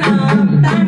tan tan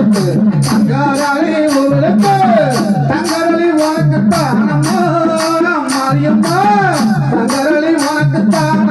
உழைப்பு தங்காராளி உழைப்பு தங்கரளி உனக்குத்தான் நம்ம மாரியம்மா தங்கரளி உனக்குத்தான்